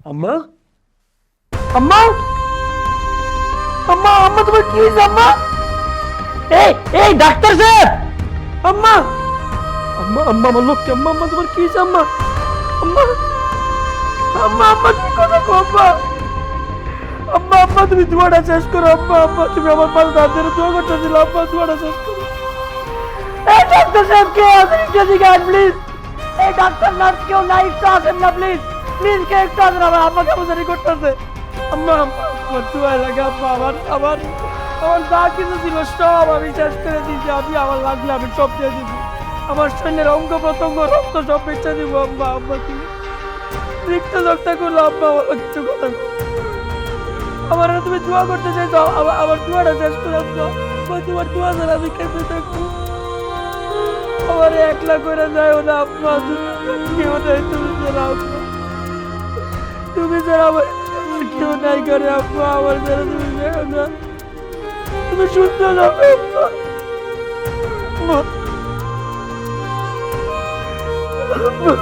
আম্মা আম্মা আম্মা আম্মা তোমার কি হয়েছে আম্মা এই এই ডাক্তার স্যার আম্মা আম্মা আম্মা আমার লোককে আম্মা আম্মা তোমার কি হয়েছে আম্মা আম্মা আম্মা আম্মা কি কথা কো আম্মা আম্মা আম্মা তুমি দুয়াটা শেষ করো আম্মা আম্মা তুমি আমার পাশে হাত ধরে দোয়া করতে দিলে আম্মা দুয়াটা শেষ করো এই ডাক্তার সাহেব কে আছেন একটু দিকে প্লিজ এই ডাক্তার নার্স কেউ নাই একটু আসেন না প্লিজ প্লিজ কে একটু আসেন আমার আম্মাকে বুঝানি করতেছে। আম্মা আম্মা আমার দুয়া লাগে আম্মা আমার আমার আমার যা কিছু ছিল সব আমি শেষ করে দিয়েছি আমি আমার লাগলে আমি সব দিয়ে দিবি আমার শরীরের অঙ্গ প্রত্যঙ্গ রক্ত সব বেঁচে দিব আম্মা আম্মা কি? রিক্ত রক্তা করল আম্মা আমার কিছু কথা আমার তুমি দোয়া করতে চাইছো আমার দোয়াটা শেষ করে আম্মা আম্মা, তোমার দোয়া ছাড়া আমি কেঁপে থাকব। আমার একলা করে যায় না আম্মা কেউ নাই তুমি ছাড়া ছাড়া আমার কেউ নাই করে আম্মা আমার ছাড়া তুমি যাও না তুমি আম্মা আম্মা। আম্মা